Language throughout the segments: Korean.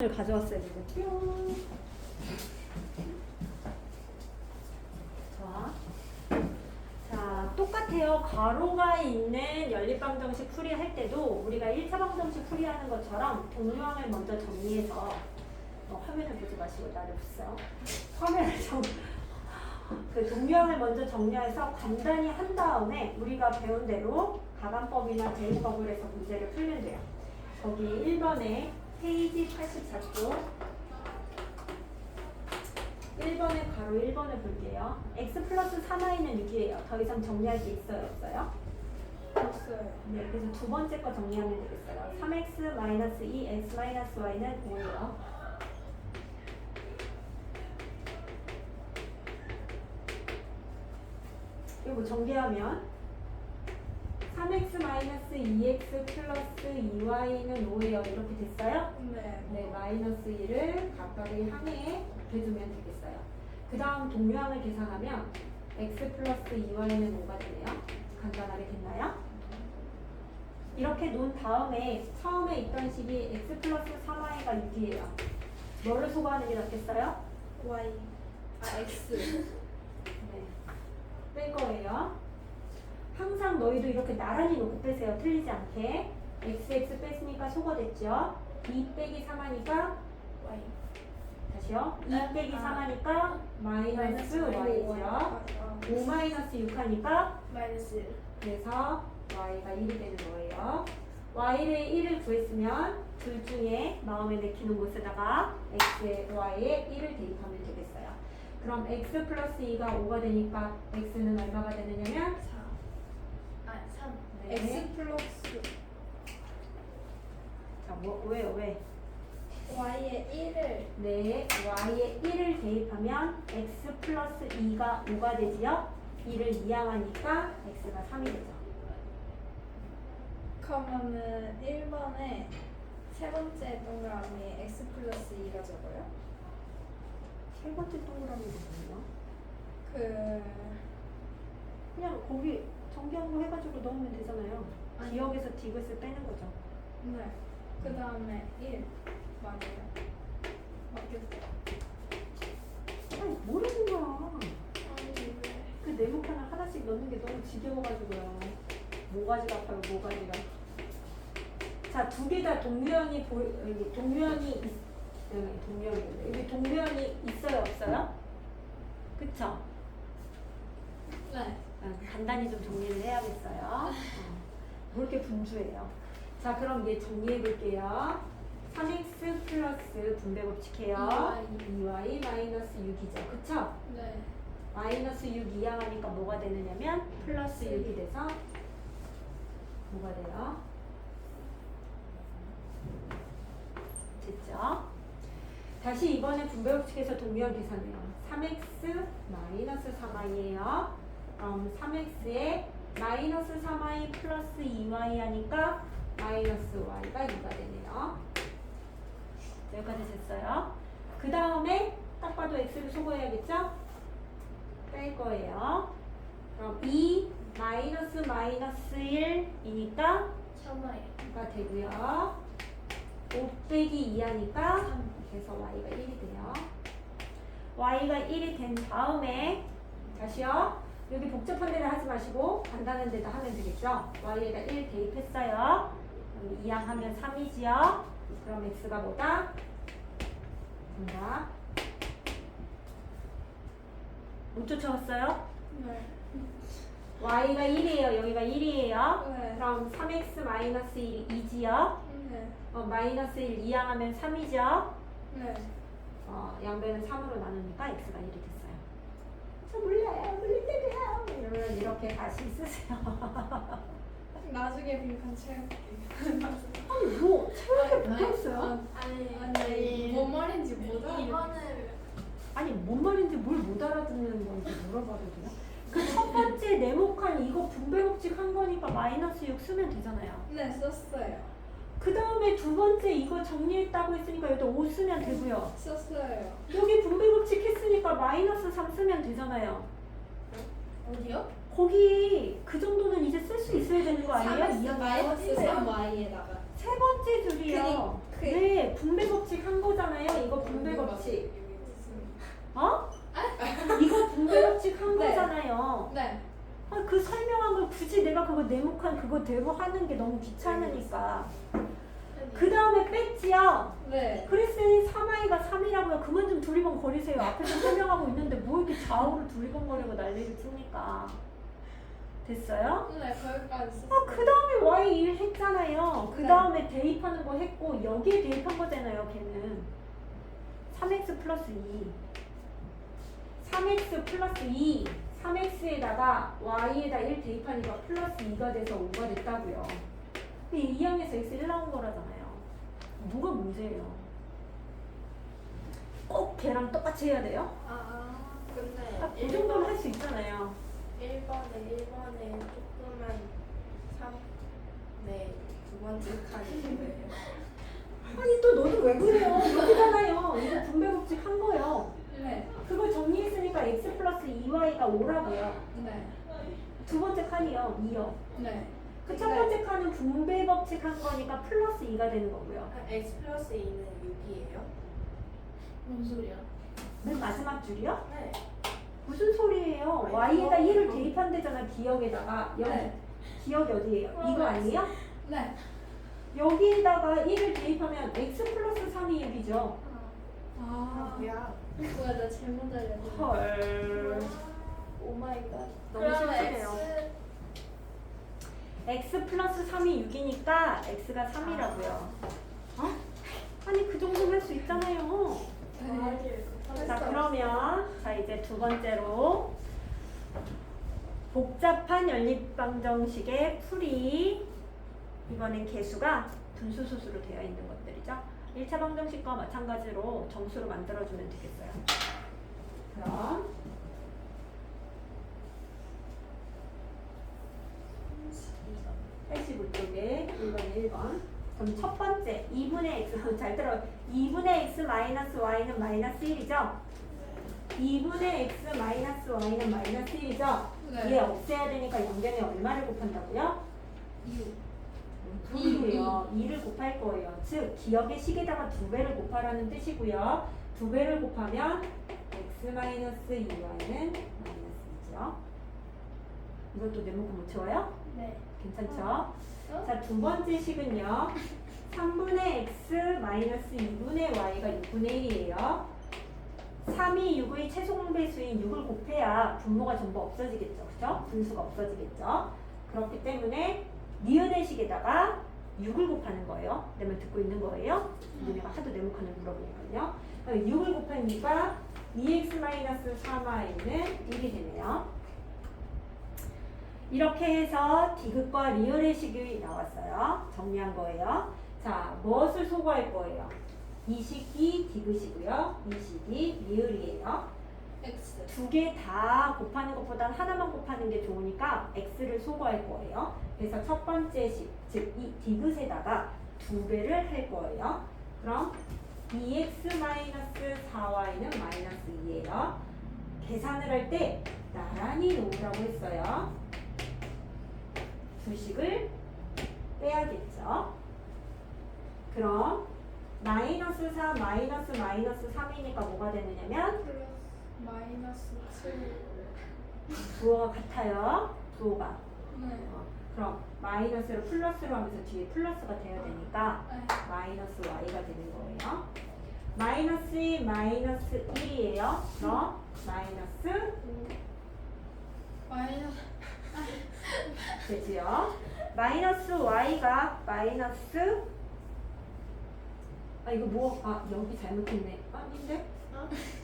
을 가져왔어야 되고 뿅. 자, 자 똑같아요. 가로가 있는 연립방정식 풀이할 때도 우리가 1차 방정식 풀이하는 것처럼 동요항을 먼저 정리해서 어, 화면을 보지 마시고 나를 보세요. 화면을 정, 그 동요항을 먼저 정리해서 간단히 한 다음에 우리가 배운 대로 가관법이나 대입법을 해서 문제를 풀면 돼요. 거기 1번에 페이지 84쪽 1번에 가로 1번을 볼게요. x 플러스 3y는 6이에요. 더 이상 정리할 게 있어요? 없어요? 없어요. 네, 그래서 두 번째 거 정리하면 되겠어요. 3x 마이너스 2, x 마이너스 y는 5예요. 이거 정리하면 3x 마이너스 2x 플러스 2y는 5예요. 이렇게 됐어요? 네. 네, 마이너스 1을 각각의 항에 곱해주면 되겠어요. 그 다음 동류항을 계산하면 x 플러스 2y는 5가 되네요. 간단하게 됐나요? 이렇게 놓은 다음에 처음에 있던 식이 x 플러스 3y가 6이에요. 뭐를 소거하는 게 낫겠어요? Y. 아 X. 네. 뺄 거예요. 항상 너희도 이렇게 나란히 놓고 빼세요. 틀리지 않게. x, x 뺐으니까 소거됐죠? 2 빼기 3 하니까 Y. 다시요. 2 네. 빼기 아. 3 하니까 마이너스 y죠. 5 마이너스 6 하니까 마이너스 1. 그래서 y가 1이 되는 거예요. y를 1을 구했으면 둘 중에 마음에 내키는 곳에다가 x에 y에 1을 대입하면 되겠어요. 그럼 x 플러스 2가 5가 되니까 x는 얼마가 되느냐면 4. 아 3. 네. X 플러스 자, 뭐, 왜요? 왜? Y에 1을 네, y에 1을 대입하면 x 플러스 2가 5가 되지요? 2를 이항하니까 x가 3이 되죠. 그러면은 1번에 세 번째 동그라미에 X 플러스 2가 적어요? 세 번째 동그라미가 뭐예요? 그 그냥 거기 정비한 거 해가지고 넣으면 되잖아요. 아니. 기억에서 디귿을 빼는 거죠. 네. 그 다음에 1 맞아요. 맞겠어요. 아니 모르는 거야. 아니 왜? 그 네모 칸을 하나씩 넣는 게 너무 지겨워가지고요. 모가지가 아파요, 모가지가. 자, 두 개 다 동류형이 보 여기 동류형이 있, 여기 동류형이 여기 동류형이 있어요, 없어요? 그쵸? 네. 아, 간단히 좀 정리를 해야겠어요. 어. 뭐 이렇게 분주해요. 자, 그럼 얘 정리해 볼게요. 3x 플러스 분배 법칙해요. 2y 마이너스 6이죠. 그쵸? 네. 마이너스 6 이항하니까 뭐가 되느냐면 플러스 6이 돼서 뭐가 돼요? 됐죠? 다시 이번에 분배 법칙에서 동의어 계산해요. 3x 마이너스 3y예요. 그럼 3x에 마이너스 3y 플러스 2y 하니까 마이너스 y가 2가 되네요. 여기까지 됐어요. 그 다음에 딱 봐도 x를 소거해야겠죠? 뺄 거예요. 그럼 2 마이너스 마이너스 1이니까 3Y. 가 되고요. 5 빼기 2 하니까 그래서 y가 1이 돼요. y가 1이 된 다음에 다시요. 여기 복잡한 데를 하지 마시고 간단한 데다 하면 되겠죠. y에다 1 대입했어요. 그럼 2항 하면 3이지요. 그럼 x가 뭐다? 정답. 못 쫓아왔어요? 네. y가 1이에요. 여기가 1이에요. 네. 그럼 3x 마이너스 1이 2지요. 네. 어, 마이너스 1 이항하면 3이죠. 네. 어, 양배는 3으로 나누니까 x가 1이 됐어요. 때도요. 이러면 이렇게 다시 쓰세요. 나중에 빈칸 채울게요. 아니 뭐 채우게 뭐가 있어요? 아니 아니 뭔 말인지 못 알아. 이번을 아니 뭔 말인지 뭘 못 알아듣는 건지 물어봐도 돼요? 그 첫 번째 네모칸 이거 분배 법칙 한 거니까 마이너스 6 쓰면 되잖아요. 네 썼어요. 그 다음에 두 번째 이거 정리했다고 했으니까 여기다 5 쓰면 되고요. 썼어요. 여기 분배 법칙 했으니까 마이너스 3 쓰면 되잖아요. 어디요? 거기 그 정도는 이제 쓸 수 있어야 되는 거 아니에요? 3x 이항 마이너스 어디세요? 3y에다가 세세 번째 줄이요. 그- 그- 네, 분배 법칙 한 거잖아요. 이거 분배 법칙. 어? 이거 분배 법칙 한 네. 거잖아요. 네. 아, 그 설명한 걸 굳이 내가 그거 네모칸 그거 대로 하는 게 너무 귀찮으니까. 그 다음에 뺐지요. 네. 그랬으니 3i가 3이라고요. 그만 좀 두리번 거리세요. 앞에서 설명하고 있는데 뭐 이렇게 좌우로 두리번 거리고 난리를 칩니까? 됐어요? 네, 거기까지 아, 그 다음에 y 1 했잖아요. 그 네. 다음에 대입하는 거 했고, 여기에 대입한 거잖아요, 걔는. 3x 플러스 2. 3x 플러스 2. 3x에다가 y에다 1 대입하니까 플러스 2가 돼서 5가 됐다고요. 근데 2항에서 x 1 나온 거라잖아요. 뭐가 문제예요? 꼭 걔랑 똑같이 해야 돼요? 아, 근데 아, 그 정도는 할 수 있잖아요. 1번에 1번에 조그만 3, 네, 두 번째 칸이 뭐예요? 아니 또 너는 왜 그래요? 여기잖아요. 이거 분배 법칙 한 거예요. 네. 그걸 정리했으니까 x 플러스 2y가 5라고요. 네. 두 번째 칸이요. 2요. 네. 그 첫 번째 칸은 분배 법칙 한 거니까 플러스 2가 되는 거고요. 아, x 플러스 2는 6이에요? 뭔 소리야? 맨 마지막 줄이요? 네. 무슨 소리예요? 아니, y에다 그거- 1을 대입한대잖아. 기억에다가. 여기. 네. 기억이 어디예요? 이거 아니에요? 네. 여기에다가 1을 대입하면 x 플러스 3이 6이죠. 아, 아. 뭐야? 뭐야, 나 잘못 알려줘. 헐. 오 마이 갓. 너무. X x 플러스 3이 6이니까 x가 3이라고요. 어? 아니 그 정도는 할 수 있잖아요. 네. 자 그러면 자 이제 두 번째로 복잡한 연립방정식의 풀이 이번엔 개수가 분수수수로 되어 있는 것들이죠. 1차 방정식과 마찬가지로 정수로 만들어주면 되겠어요. 그럼 85쪽에 1번 1번 그럼 첫 번째 2분의 x 잘 들어 2분의 x 마이너스 y는 마이너스 1이죠 2분의 x 마이너스 y는 마이너스 1이죠 네. 얘 없애야 되니까 연변에 얼마를 곱한다고요? 2. 2예요 2를 곱할 거예요 즉 기억의 식에다가 두 배를 곱하라는 뜻이고요 두 배를 곱하면 x 마이너스 2y는 마이너스 2죠 이것도 네모칸 못 채워요? 네. 괜찮죠? 어? 자, 두 번째 식은요. 3분의 x 마이너스 2분의 y가 6분의 1이에요. 3이 6의 최소 공배수인 6을 곱해야 분모가 전부 없어지겠죠. 그죠? 분수가 없어지겠죠. 그렇기 때문에 니은의 식에다가 6을 곱하는 거예요. 내말 듣고 있는 거예요. 니네가 하도 네모칸을 물어보니까요. 6을 곱하니까 2x 마이너스 3y는 1이 되네요. 이렇게 해서 디귿과 리얼의 식이 나왔어요. 정리한 거예요. 자, 무엇을 소거할 거예요? 이 식이 디귿이고요. 이 식이 리얼이에요. X. 두 개 다 곱하는 것보단 하나만 곱하는 게 좋으니까 x를 소거할 거예요. 그래서 첫 번째 식, 즉 이 디귿에다가 두 배를 할 거예요. 그럼 2x 마이너스 4y는 마이너스 2예요. 계산을 할 때 나란히 놓으라고 했어요. 두 식을 빼야겠죠. 그럼 마이너스 4 마이너스 마이너스 3이니까 뭐가 되느냐면 마이너스 7. 부호가 같아요. 부호가. 네. 어, 그럼 마이너스를 플러스로 하면서 뒤에 플러스가 돼야 되니까 네. 마이너스 y가 되는 거예요. 마이너스 2 마이너스 1이에요. 그럼 마이너스 마이너스. 되지요. 마이너스 y가 마이너스 아 이거 뭐 아 여기 잘못했네. 아닌데?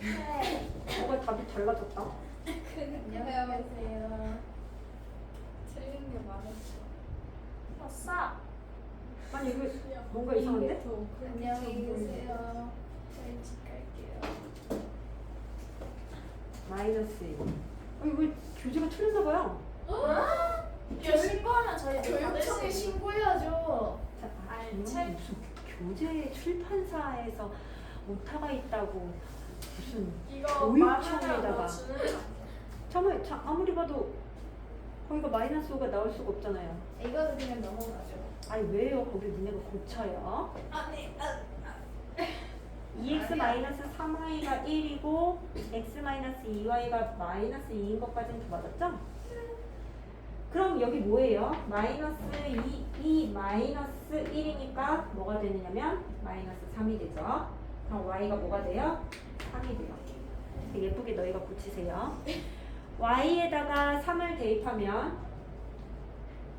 네. 뭐가 답이 달라졌다. 안녕하세요. 틀린 게 많았어. 아싸! 아니 이거 뭔가 이상한데? 안녕히 계세요. 저희 집 갈게요. 마이너스 1. 아 이거 교재가 틀렸나 봐요. 이거 신고하면 저희 교육청에 신고해야죠. 자, 아, 책- 무슨 교재 출판사에서 오타가 있다고 무슨 이거 교육청에다가. 말하면 뭐 주는 거 아니에요? 정말 자, 아무리 봐도 거기가 마이너스 5가 나올 수가 없잖아요. 이거는 그냥 넘어가죠. 아니 왜요? 거기 니네가 고쳐요. 아니 아, 2x 마이너스 3y가 1이고 x 마이너스 2y가 마이너스 2인 것까지는 다 맞았죠? 그럼 여기 뭐예요? 마이너스 2, 2 마이너스 1이니까 뭐가 되느냐면 마이너스 3이 되죠. 그럼 y가 뭐가 돼요? 3이 돼요. 예쁘게 너희가 고치세요. y에다가 3을 대입하면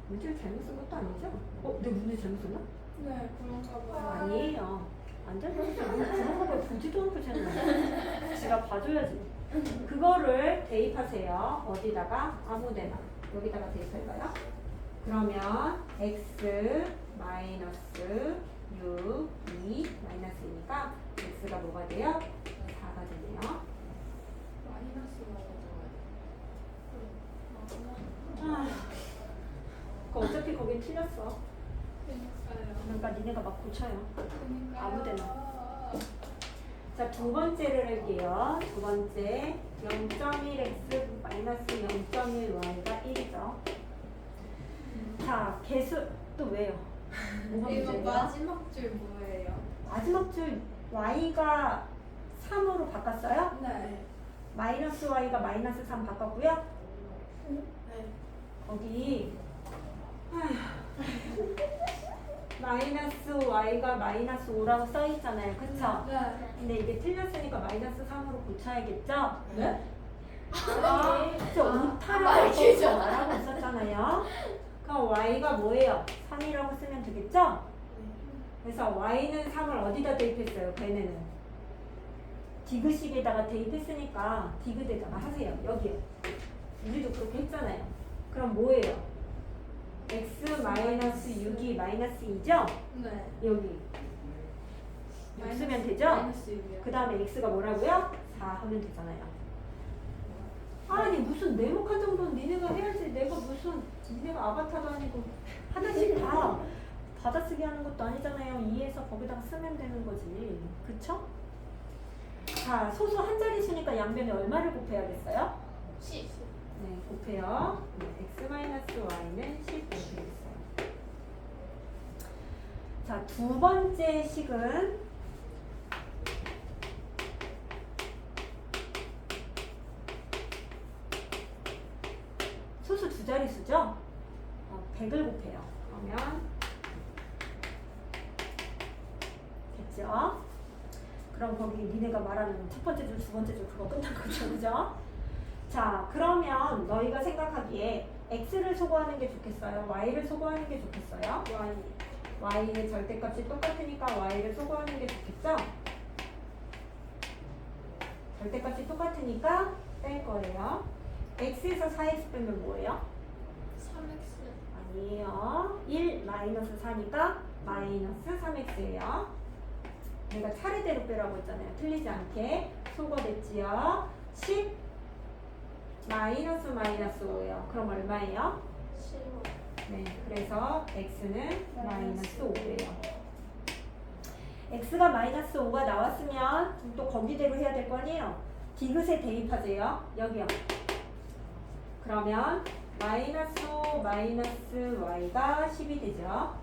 문제를 잘못 쓴 것도 아니죠? 어? 내 문제 잘못 썼나? 네 그런가 봐요. 아니에요. 완전 그런 거 보지도 않고 쟤는 지가 봐줘야지. 그거를 대입하세요. 어디다가 아무데나 여기다가 대입할까요? 그러면 x 마이너스 6, 2 마이너스니까 x가 뭐가 돼요? 4가 되네요. 아, 그 어차피 거긴 틀렸어. 그러니까 니네가 막 고쳐요. 아무데나. 자, 두 번째를 할게요. 두 번째. 0.1x 마이너스 0.1y가 1이죠. 자, 개수 또 왜요? 뭐가 이거 문제예요? 마지막 줄 뭐예요? 마지막 줄 y가 3으로 바꿨어요? 네. 마이너스 y가 마이너스 3 바꿨고요. 거기 아휴. 마이너스 y가 마이너스 5라고 써 있잖아요. 그쵸? 네. 근데 이게 틀렸으니까 마이너스 3으로 고쳐야겠죠? 네? 아, 저 아, 오타라고 알겠죠. 말하고 있었잖아요. 그럼 y가 뭐예요? 3이라고 쓰면 되겠죠? 그래서 y는 3을 어디다 대입했어요? 걔네는 디귿식에다가 대입했으니까 디귿에다가 하세요. 여기요. 우리도 그렇게 했잖아요. 그럼 뭐예요? X 마이너스 6이 마이너스 2죠? 네. 여기 6 쓰면 되죠? 마이너스 6이요. 그 다음에 x가 뭐라고요? 4 하면 되잖아요. 아니 무슨 네모칸 정도는 니네가 해야지 내가 무슨 니네가 아바타도 아니고 하나씩 다 받아쓰기 하는 것도 아니잖아요. 2에서 거기다가 쓰면 되는 거지. 그쵸? 자 소수 한 자리 수니까 양변에 얼마를 곱해야겠어요? 10. 네 곱해요. 네, x 마이너스 y는 10 이렇게 됐어요. 자 두 번째 식은 소수 두 자릿수죠? 어, 100을 곱해요. 그러면 됐죠? 그럼 거기 니네가 말하는 첫 번째 줄, 두 번째 줄 그거 끝난 거죠, 그죠? 자, 그러면 너희가 생각하기에 x를 소거하는 게 좋겠어요? y를 소거하는 게 좋겠어요? Y. y의 절대값이 똑같으니까 y를 소거하는 게 좋겠죠? 절대값이 똑같으니까 뺄 거예요. x에서 4x 빼면 뭐예요? 3x. 아니에요. 1 마이너스 4니까 마이너스 3x예요. 내가 차례대로 빼라고 했잖아요. 틀리지 않게 소거됐지요. 10 마이너스 마이너스 5예요. 그럼 얼마예요? 15. 네, 그래서 x는 마이너스 5예요. x가 마이너스 5가 나왔으면 또 거기대로 해야 될 거 아니에요? 디귿에 대입하세요. 여기요. 그러면 마이너스 5 마이너스 y가 10이 되죠.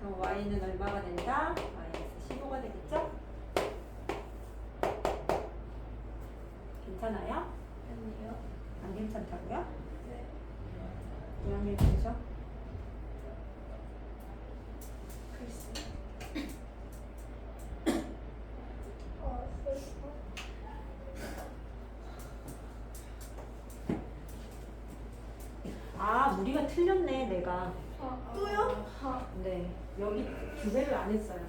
그럼 y는 얼마가 된다? 마이너스 15가 되겠죠? 괜찮아요? 아니요. 안 괜찮다고요? 네. 왜안 괜찮죠? 글쎄. 아, 틀렸네, 내가. 또요? 네, 여기 두 배를 안 했어요.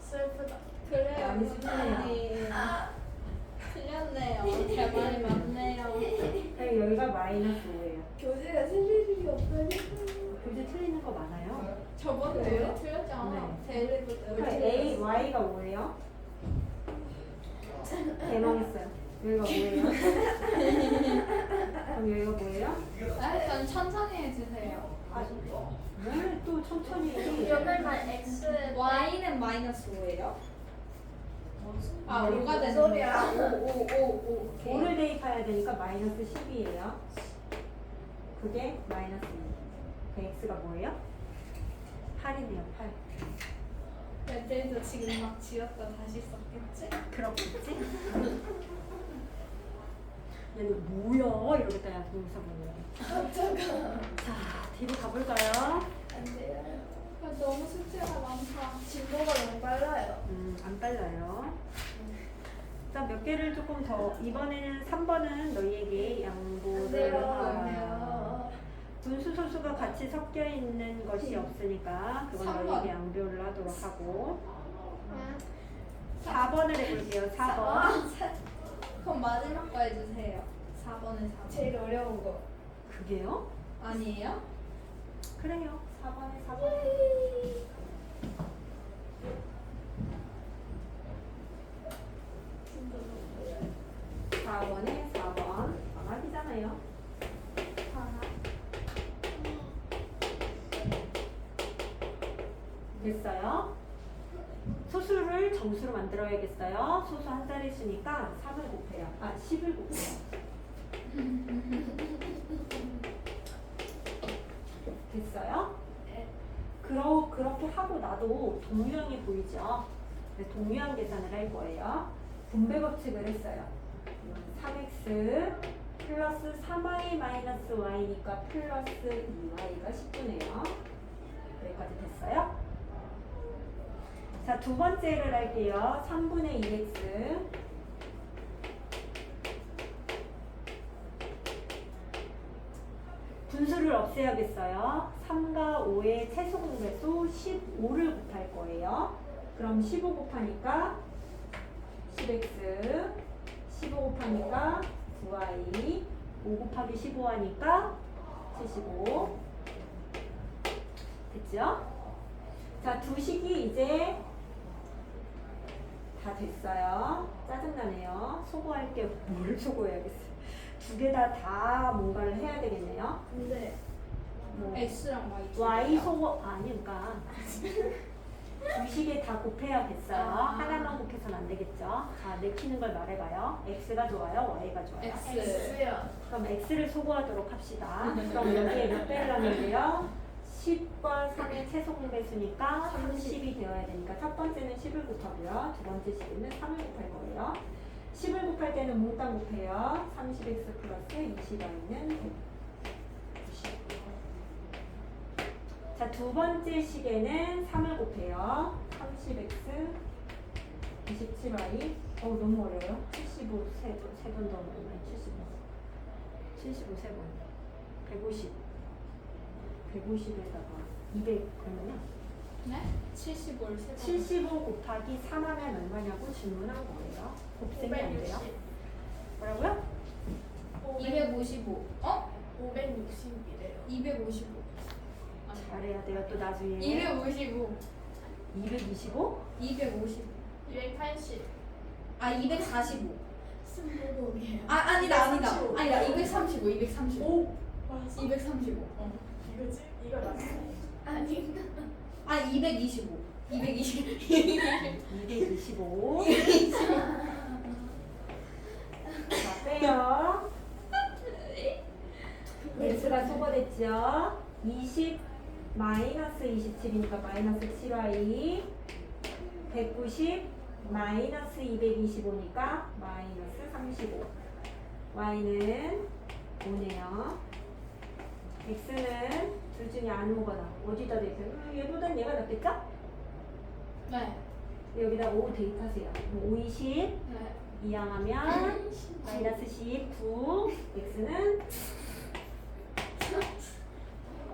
슬프다. 그래요. 많이 슬프네요. 선생님. 틀렸네요. 제 말이 맞네요. 그럼 여기가 마이너스 5예요. 교재가 틀릴 일이 없어요. 교재 틀리는 거 많아요. 저번에 틀렸잖아. 네. 데일리브 때. 그럼 A, Y가 5예요. 대망했어요. 여기가 5예요. 그럼 여기가 뭐예요? 아, 전 천천히 해주세요. 아, 왜또 천천히. 여덟만 x. Y는 마이너스 5예요? 아, 네. 5가 되는 소리야. 거야? 5, 5, 5, 5. 5를 대입해야 되니까 마이너스 10이에요. 그게 마이너스 2. 그 x가 뭐예요? 8이네요, 8. 애들도 지금 막 지웠다 다시 썼겠지? 그렇겠지? 얘는 뭐야? 이러겠다, 야, 동사 보면. 자, 뒤로 가볼까요? 안 돼요. 아, 너무 숙제가 많다. 진도가 너무 빨라요. 음, 안 빨라요. 자, 몇 개를 조금 더. 이번에는 3번은 너희에게 양보를 하라. 분수 소수가 같이 섞여 있는 것이 없으니까 그건 삼 번. 너희에게 양보를 하도록 하고 응. 4번을 해볼게요. 4번. 그럼 마지막 거 해주세요. 4번은 4번. 제일 어려운 거. 그게요? 아니에요? 그래요. 4번에 4번. 4번에 4번. 방학이잖아요. 됐어요? 소수를 정수로 만들어야겠어요. 소수 한 자릿수니까 3을 곱해요. 아, 10을 곱해요. 됐어요? 네. 그러, 그렇게 하고 나도 동유형이 보이죠? 네, 동유형 계산을 할 거예요. 분배 법칙을 했어요. 3x 플러스 3y 마이너스 y니까 플러스 2y가 10분해요. 여기까지 됐어요? 자, 두 번째를 할게요. 3분의 2x. 분수를 없애야겠어요. 3과 5의 최소 공배수 15를 곱할 거예요. 그럼 15 곱하니까 10x, 15 곱하니까 9y, 5 곱하기 15 하니까 75. 됐죠? 자, 두 식이 이제 다 됐어요. 짜증나네요. 소거할게 뭘 소거해야겠어요. 두 개 다 다 뭔가를 해야 되겠네요. 근데 뭐 X랑 Y. 두 y 개요? 소거 아니니까 두 식에 다 곱해야겠어요. 아. 하나만 곱해서는 안 되겠죠. 자, 내키는 걸 말해봐요. x가 좋아요, y가 좋아요. X. X요. 그럼 x를 소거하도록 합시다. 그럼 여기에 몇 배를 하면 돼요? 10과 3의 최소 공배수니까 30이 되어야 되니까 첫 번째는 10을 곱하고요. 두 번째 식에는 3을 곱할 거예요. 10을 곱할 때는 몽땅 곱해요. 30x 플러스 20y는 190. 자, 두 번째 식에는 3을 곱해요. 30x 27y. 어, 너무 어려워요. 75 세, 세번 더 넣으면 75. 75 세 번. 150. 150에다가 200 그러면 네? 75를 세 번. 75 곱하기 3 하면 얼마냐고 질문한 거예요. 곱셈이 안 돼요. 560. 뭐라고요? 255. 어? 560이래요. 255. 잘해야 돼요. 또 나중에 255. 225? 255. 280. 아 245. 스무곡이에요. 아 아니다 아니다. 아니다 235. 235. 오. 235. 어. 이거지? 아 225. 220. 225. 자, 빼요. x가 소거됐죠? 20 마이너스 27이니까 마이너스 7y 190 마이너스 225니까 마이너스 35 y는 5네요 x는 둘 중에 아무거나 어디다 대세요? 음, 얘보단 얘가 낫겠죠? 네. 여기다 5 대입하세요 5, 20 네. 이항하면 마이너스 19 x는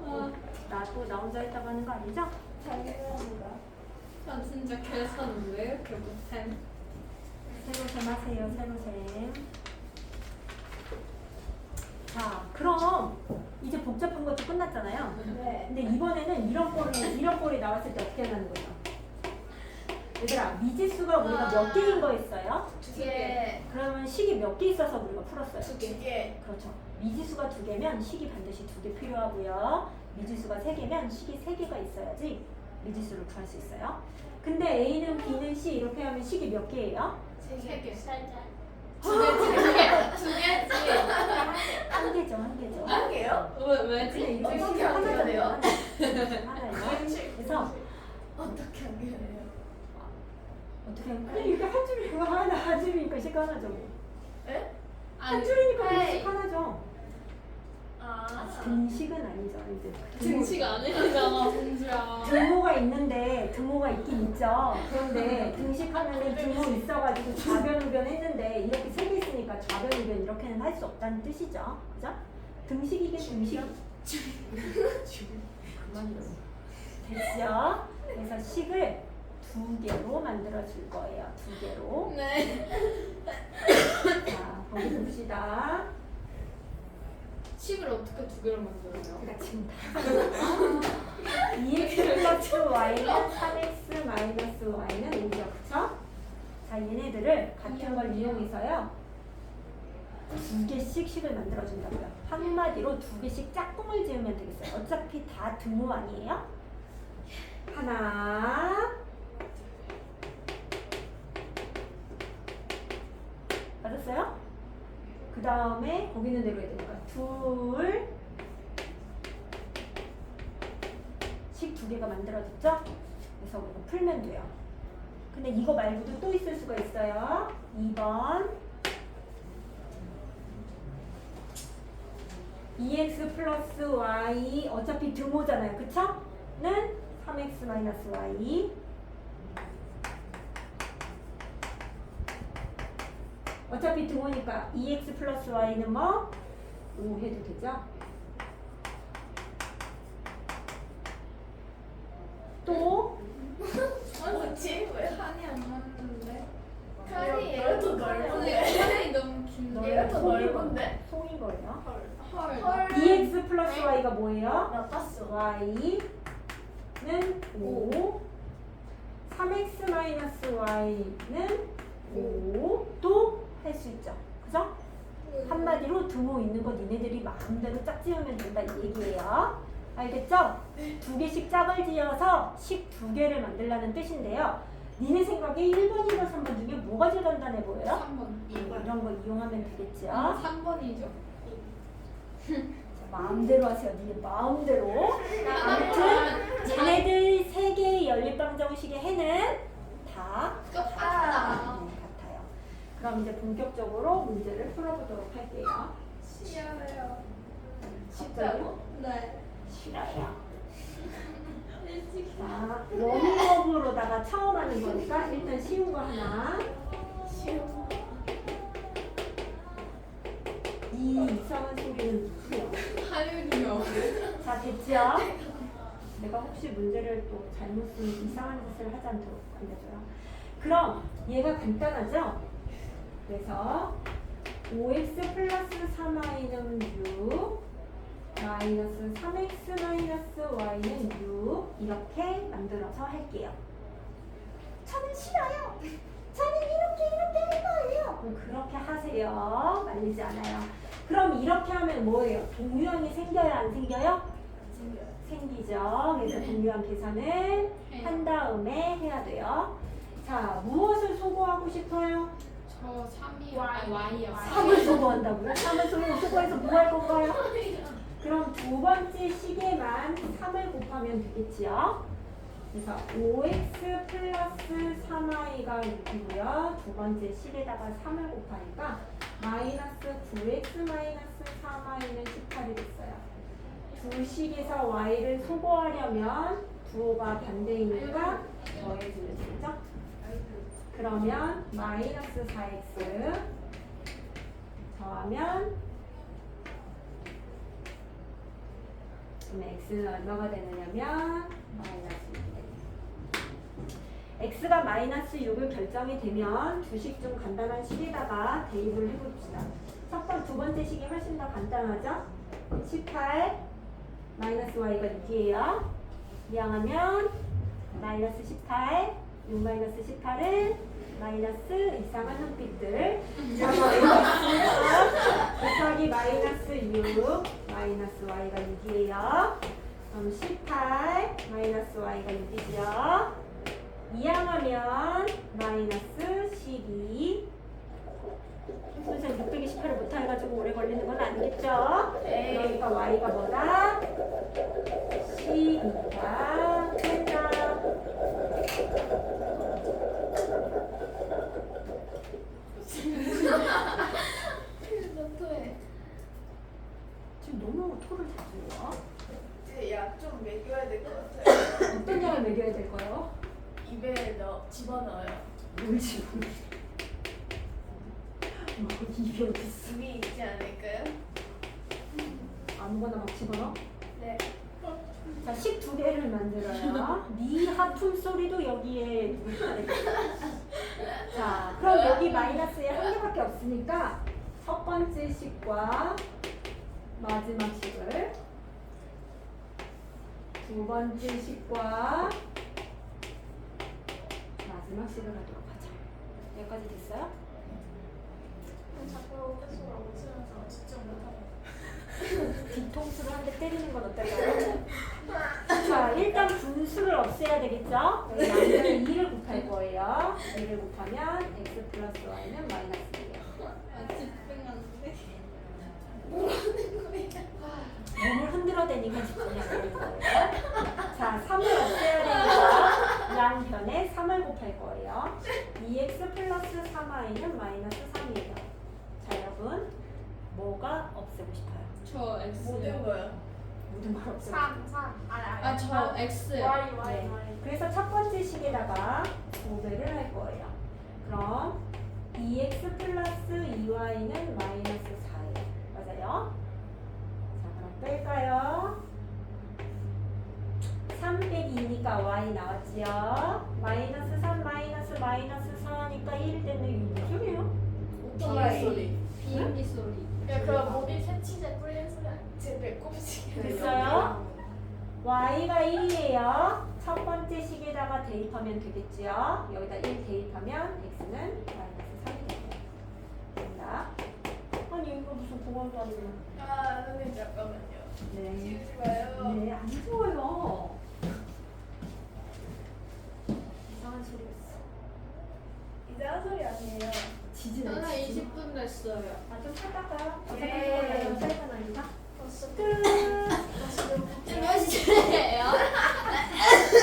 아, 나도 나 혼자 했다고 하는 거 아니죠? 당연합니다. 나 진짜 계산 왜 이렇게 못해? 세로셈 하세요 세로셈 자 그럼 이제 복잡한 것도 끝났잖아요 네. 근데 이번에는 이런 꼴이 이런 꼴이 나왔을 때 어떻게 하는 거죠? 얘들아 미지수가 우리가 몇 개인 거였어요? 두 개. 그러면 식이 몇 개 있어서 우리가 풀었어요? 두 개. 그렇죠. 미지수가 두 개면 식이 반드시 두 개 필요하고요. 미지수가 세 개면 식이 세 개가 있어야지 미지수를 구할 수 있어요. 근데 A는 B는 C 이렇게 하면 식이 몇 개예요? 세 개. 살짝. 두 개, 두 개지. 한 개죠, 한 개죠. 한 개요? 왜 이거 어떻게 안 하나잖아요. 돼요? 하나예요. 그래서 어떻게 안 돼요? 어떻게 하면 그냥 이렇게 한 줄이고 하나, 한 줄이니까 식 하나죠. 뭐. 에? 한 줄이니까 네. 등식 하나죠. 아. 등식은 아니죠, 이제. 등식 아니잖아 공주야. 등호가 있는데 등호가 있긴 있죠. 그런데 등식하면은 등호 있어가지고 좌변 우변 했는데 이렇게 세 개 있으니까 좌변 우변 이렇게는 할 수 없다는 뜻이죠. 그죠? 등식이긴 등식. 그만요. 됐죠? 그래서 식을 두 개로 만들어 줄 거예요. 두 개로. 네. 자, 거기 봅시다. 식을 어떻게 두 개로 만들어요? 그러니까 지금 다 2x 플러스 y는 3x 마이너스 y는 5죠. 그쵸? 자, 얘네들을 같은 걸 이용해서요. 두 개씩 식을 만들어준다고요. 한마디로 두 개씩 짝꿍을 지으면 되겠어요. 어차피 다 등호 아니에요? 하나. 맞았어요? 그 다음에 거기는 내려야 되니까 둘. 식두 개가 만들어졌죠? 그래서 우리가 풀면 돼요. 근데 이거 말고도 또 있을 수가 있어요. 2번 2x 플러스 y 어차피 등호잖아요. 그쵸? 는 3x 마이너스 y 어차피 등호니까 2x 플러스 y는 뭐? 5 해도 되죠? 또 뭐지? 왜? 칸이 안 맞는데? 칸이 얘가 더 넓은데? 칸이 너무 긴데. 얘가 더 송인 넓은데? 거- 송인 거예요. 헐. 헐. 2x 플러스 y가 뭐예요? 나빴어. y는 5 3x 마이너스 y는 5도 할 수 있죠. 그죠? 한마디로 등호 있는 거 니네들이 마음대로 짝 지으면 된다 이 얘기예요. 알겠죠? 두 개씩 짝을 지어서 식 두 개를 만들라는 뜻인데요. 니네 생각에 1번, 2번, 3번 중에 뭐가 제일 간단해 보여요? 3번. 이런 거 이용하면 되겠죠. 3번이죠. 자, 마음대로 하세요. 니네 마음대로. 아무튼 쟤네들 세 개의 연립방 정식의 해는 다 똑같다. 음, 같아요. 그럼 이제 본격적으로 문제를 풀어보도록 할게요. 싫어요. 진짜로? 네. 싫어요. 자, 워밍업으로다가 처음 하는 거니까 일단 쉬운 거 하나. 싫어. 이 이상한 소리는 누구야? 하윤이요. 자, 됐죠? 내가 혹시 문제를 또 잘못 쓴 이상한 짓을 하지 않도록 알려줘요. 그럼 얘가 간단하죠? 그래서 5x 플러스 3y는 6 마이너스 3x 마이너스 y는 6 이렇게 만들어서 할게요. 저는 싫어요. 저는 이렇게 이렇게 할 거예요. 그럼 그렇게 하세요. 말리지 않아요. 그럼 이렇게 하면 뭐예요? 동류항이 생겨야 안 생겨요? 생겨요. 생기죠. 그래서 동류항 계산을 한 다음에 해야 돼요. 자, 무엇을 소거하고 싶어요? 저 3이요. 아니 Y요. 3을 소거한다고요? 3을 소거, 소거해서 뭐 할 건가요? 그럼 두 번째 식에만 3을 곱하면 되겠지요? 그래서 5x 플러스 3y가 6이고요. 두 번째 식에다가 3을 곱하니까 마이너스 9x 마이너스 3y는 18이 됐어요. 두 식에서 y를 소거하려면 부호가 반대이니까 더해주면 되죠? 그러면 마이너스 4x 더하면 그럼 x는 얼마가 되느냐면 마이너스 6이 됩니다. X가 마이너스 6을 결정이 되면 주식 중 간단한 식에다가 대입을 해봅시다. 첫 번, 두 번째 식이 훨씬 더 간단하죠? 18 마이너스 y가 6이에요. 이항하면 마이너스 18 6 마이너스 18은 마이너스 이상한 눈빛들 자, 마이너스 곱하기 마이너스 6 마이너스 y가 6이에요 그럼 18 마이너스 y가 6이죠 이항하면 마이너스 12. 선생님 628을 못해가지고 오래 걸리는 건 아니겠죠? 네. 그러니까 y가 뭐다? 하자. 여기까지 됐어요? 자꾸 계속 웃으면서 집중 못하고. 뒤통수를 한 대 때리는 건 어떨까요? 자, 일단 분수를 없애야 되겠죠? 여기 양변에 2를 곱할 거예요. 2를 곱하면 x 플러스 y는 마이너스 1이에요. 아. 몸을 흔들어 대니까 집중이 안 되는 거예요. 자, 3을 없애야 되니까 양변에 3을 곱할 거예요. 2x 플러스 3y는 마이너스 3이에요. 자, 여러분, 뭐가 없애고 싶어요? 저 X. 모든 거요. 모든 걸 없애고 싶어요. 3, 3. 아니, 아니. 아, 저 X. Y, Y, 네. Y. 그래서 첫 번째 식에다가 5배를 할 거예요. 그럼 2x 플러스 2y는 마이너스 4예요. 맞아요? 자, 그럼 뺄까요? 3 빼기 2니까 y 나왔지요? 마이너스 3 마이너스 마이너스 4니까 1 때문에 이게 무슨 소리예요? 오토바이 소리. 비행기 소리. 야, 그럼 몸이 새치제 뿌리는 소리 아니야? 제 배꼽시계. 됐어요? y가 1이에요. 첫 번째 식에다가 대입하면 되겠지요. 여기다 1 대입하면 x는 마이너스 3이 됩니다. 된다. 아니 이거 무슨 공원도 아니고. 아, 선생님 잠깐만요. 네. 지우지 마요. 네, 안 좋아요. 소리였어. 이상한 소리 아니에요. 지진. 하나 20분 됐어요. 아좀 살다가 예. 어색하게 차이가 나니까. 버스 끝. 버스 끝. 좀 해주실래요?